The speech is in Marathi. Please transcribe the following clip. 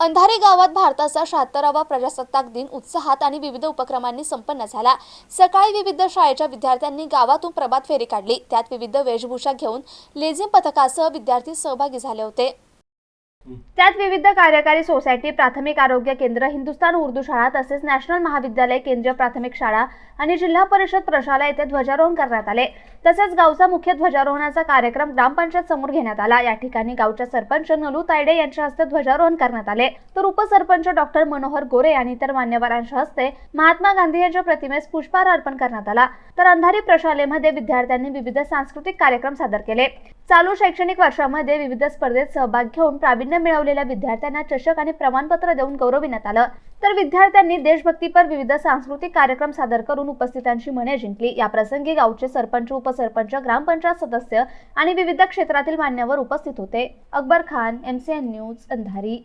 अंधारे गावात भारताचा शहात्तरावा प्रजासत्ताक दिन उत्साहात आणि विविध उपक्रमांनी संपन्न झाला. सकाळी विविध शाळेच्या विद्यार्थ्यांनी गावातून प्रभात फेरी काढली. त्यात विविध वेशभूषा घेऊन लेझिम पथकासह विद्यार्थी सहभागी झाले होते. त्यात विविध कार्यकारी सोसायटी प्राथमिक आरोग्य केंद्र हिंदुस्थान उर्दू शाळा तसेच नॅशनल महाविद्यालय केंद्रीय प्राथमिक शाळा आणि जिल्हा परिषद प्रशाला येथे ध्वजारोहण करण्यात आले. तसेच गावचा मुख्य ध्वजारोहणाचा कार्यक्रम ग्रामपंचायत समोर घेण्यात आला. या ठिकाणी गावच्या सरपंच नलू तायडे यांच्या हस्ते ध्वजारोहण करण्यात आले. तर उपसरपंच डॉक्टर मनोहर गोरे आणि इतर मान्यवरांच्या हस्ते महात्मा गांधी यांच्या प्रतिमेस पुष्पहार अर्पण करण्यात आला. तर अंधारी प्रशालेमध्ये विद्यार्थ्यांनी विविध सांस्कृतिक कार्यक्रम सादर केले. चालू शैक्षणिक वर्षामध्ये विविध स्पर्धेत सहभाग घेऊन प्रावीण्य मिळवलेल्या विद्यार्थ्यांना चषक आणि प्रमाणपत्र देऊन गौरविण्यात आलं. तर विद्यार्थ्यांनी देशभक्तीपर विविध सांस्कृतिक कार्यक्रम सादर करून उपस्थितांची मने जिंकली. या प्रसंगी गावचे सरपंच उपसरपंच ग्रामपंचायत सदस्य आणि विविध क्षेत्रातील मान्यवर उपस्थित होते. Akbar Khan MCN news Andhari.